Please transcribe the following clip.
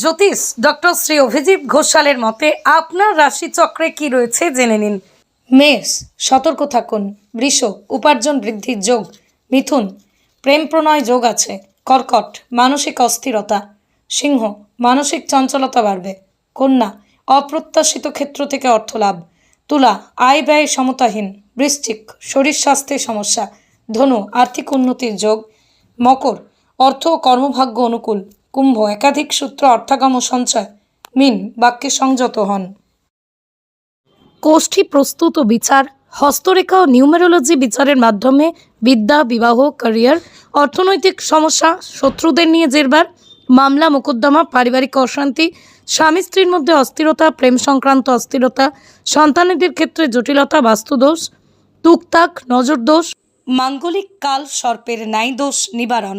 জ্যোতিষ doctor Shri Abhijit ঘোষালের মতে আপনার রাশিচক্রে কি রয়েছে জেনে নিন। মেষ, সতর্ক থাকুন। বৃষ, উপার্জন বৃদ্ধির যোগ। মিথুন, প্রেম প্রণয় যোগ আছে। কর্কট, মানসিক অস্থিরতা। সিংহ, মানসিক চঞ্চলতা বাড়বে। কন্যা, অপ্রত্যাশিত ক্ষেত্র থেকে অর্থ লাভ। তুলা, আয় ব্যয় সমতাহীন। বৃশ্চিক, শরীর স্বাস্থ্যের সমস্যা। ধনু, আর্থিক উন্নতির যোগ। মকর, অর্থ কর্মভাগ্য অনুকূল। কুম্ভ একাধিক সূত্র অর্থাগম সঞ্চয়। মিন বাক্যে সংযত হন। কোষ্ঠী প্রস্তুত বিচার, হস্তরেখা ও নিউমেরোলজি বিচারের মাধ্যমে বিদ্যা, বিবাহ, ক্যারিয়ার, অর্থনৈতিক সমস্যা, শত্রুদের নিয়ে জেরবার, মামলা, মোকদ্দমা, পারিবারিক অশান্তি, স্বামী স্ত্রীর মধ্যে অস্থিরতা, প্রেম সংক্রান্ত অস্থিরতা, সন্তানেদের ক্ষেত্রে জটিলতা, বাস্তুদোষ টুকটাক নজরদোষ, মাঙ্গলিক কাল, সর্পের ন্যায় দোষ নিবারণ।